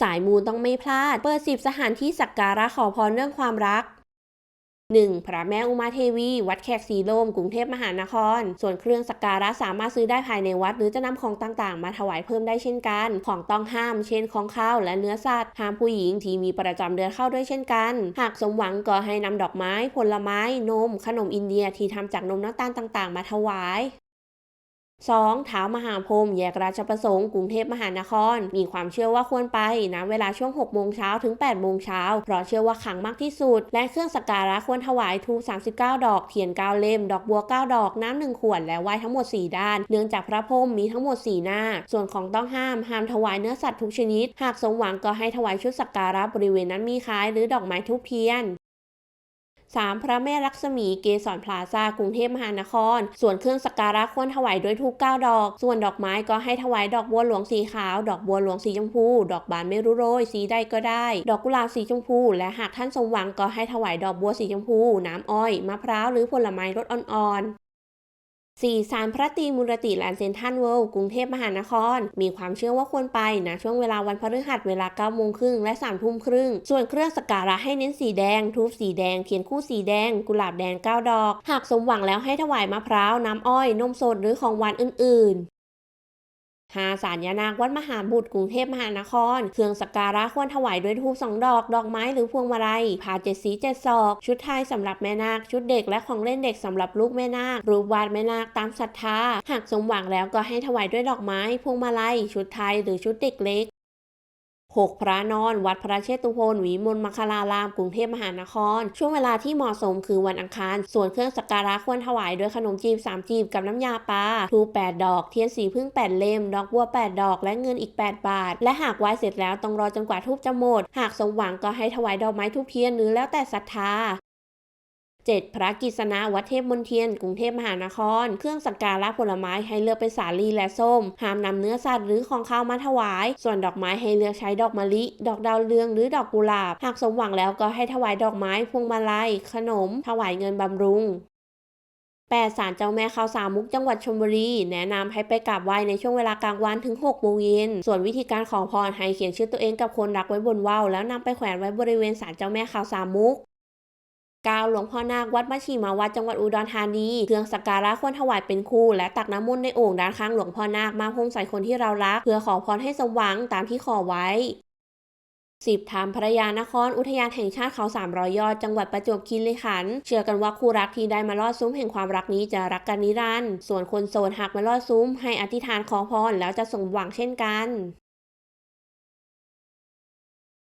สายมูลต้องไม่พลาด เปิดสิบสถานที่สักการะขอพรเรื่องความรัก 1. พระแม่อุมาเทวี วัดแขกสีลม กรุงเทพมหานคร ส่วนเครื่องสักการะสามารถซื้อได้ภายในวัด หรือจะนำของต่างๆ มาถวายเพิ่มได้เช่นกัน ของต้องห้าม เช่นของข้าวและเนื้อสัตว์ห้ามผู้หญิงที่มีประจำเดือนเข้าด้วยเช่นกัน หากสมหวังก็ให้นำดอกไม้ ผลไม้ นม ขนมอินเดียที่ทำจากนมน้ำตาลต่างๆ มาถวาย 2. เท้ามหาพรมแยกราชประสงค์กรุงเทพมหานคร มีความเชื่อว่าควรไปนะเวลาช่วง 6 โมงเช้าถึง 8 โมงเช้า เพราะเชื่อว่าขังมากที่สุด และเครื่องสักการะควรถวายทู39 ดอก เทียน 9 เล่ม ดอกบัว 9 ดอก น้ำ1ขวด และไหว้ทั้งหมด 4 ด้าน เนื่องจากพระพรมมีทั้งหมด 4 หน้า ส่วนของต้องห้ามห้ามถวายเนื้อสัตว์ทุกชนิด หากสมหวังก็ให้ถวายชุดสักการะบริเวณนั้นมีคายหรือดอกไม้ทุบเทียน 3. พระแม่ลักษมีเกสรพลาซากรุงเทพมหานคร ส่วนเครื่องสักการะควรถวายด้วยทูป9ดอก ส่วนดอกไม้ก็ให้ถวายดอกบัวหลวงสีขาว ดอกบัวหลวงสีชมพู ดอกบานไม่รู้โรย สีใดก็ได้ ดอกกุหลาบสีชมพู และหากท่านสมหวังก็ให้ถวายดอกบัวสีชมพู น้ำอ้อย มะพร้าว หรือผลไม้รสอ่อนๆ 4. สารพระตรีมูรติแลนเซนทันเวิลด์กรุงเทพมหานคร มีความเชื่อว่าควรไปนะช่วงเวลาวันพฤหัสเวลา9โมงครึ่งและ3ทุ่มครึ่ง ส่วนเครื่องสักการะให้เน้นสีแดง ทูบสีแดง เทียนคู่สีแดง กุหลาบแดง 9 ดอก หากสมหวังแล้วให้ถวายมะพร้าว น้ำอ้อย นมสดหรือของหวานอื่นๆ 5. สารยานาควัดมหาบุตรกรุงเทพมหานคร เครื่องสักการะควรถวายด้วยทูบสองดอก ดอกไม้หรือพวงมาลัยผ้าเจ็ดสีเจ็ดศอก ชุดไทยสำหรับแม่นาค ชุดเด็กและของเล่นเด็กสำหรับลูกแม่นาค รูปวาดแม่นาคตามศรัทธา หากสมหวังแล้วก็ให้ถวายด้วยดอกไม้ พวงมาลัย ชุดไทยหรือชุดเด็กเล็ก 6. พระนอนวัดพระเชตุพนวิมลมัคลาราม กรุงเทพมหานคร ช่วงเวลาที่เหมาะสมคือวันอังคาร ส่วนเครื่องสักการะควรถวายด้วยขนมจีบ 3 จีบกับน้ำยาปลาทูป8ดอก เทียนสีพึ่ง 8 เล่ม ดอกบัว 8 ดอก และเงินอีก 8 บาท และหากไหว้เสร็จแล้วต้องรอจนกว่าทูบจะหมด หากสมหวังก็ให้ถวายดอกไม้ทูบเทียนหรือแล้วแต่ศรัทธา 7. พระกิษณะวัดเทพมนเทียน กรุงเทพมหานคร เครื่องสักการะผลไม้ให้เลือกเป็นสาลีและส้ม ห้ามนำเนื้อสัตว์หรือของข้าวมาถวาย ส่วนดอกไม้ให้เลือกใช้ดอกมะลิ ดอกดาวเรืองหรือดอกกุหลาบ หากสมหวังแล้วก็ให้ถวายดอกไม้ พวงมาลัย ขนม ถวายเงินบำรุง 8. ศาลเจ้าแม่ข้าวสามมุกจังหวัดชลบุรี แนะนำให้ไปกราบไหว้ในช่วงเวลากลางวันถึง6โมงเย็น ส่วนวิธีการขอพรให้เขียนชื่อตัวเองกับคนรักไว้บนว่าวแล้วนำไปแขวนไว้บริเวณศาลเจ้าแม่ข้าวสามมุก 9. หลวงพ่อนาควัดมัชชีมาวัดจังหวัดอุดรธานี เครื่องสักการะควรถวายเป็นคู่ และตักน้ำมนต์ในโอ่งด้านข้างหลวงพ่อนาคมาพ่งใส่คนที่เรารัก เพื่อขอพรให้สมหวังตามที่ขอไว้ 10. ธรรมพรยานคร อุทยานแห่งชาติเขา 300 ยอด จังหวัดประจวบคีรีขันธ์เชื่อกันว่าคู่รักที่ได้มาลอดซุ้มแห่งความรักนี้จะรักกันนิรันดร์ส่วนคนโสดหากมาลอดซุ้มให้อธิษฐานขอพรแล้วจะสมหวังเช่นกัน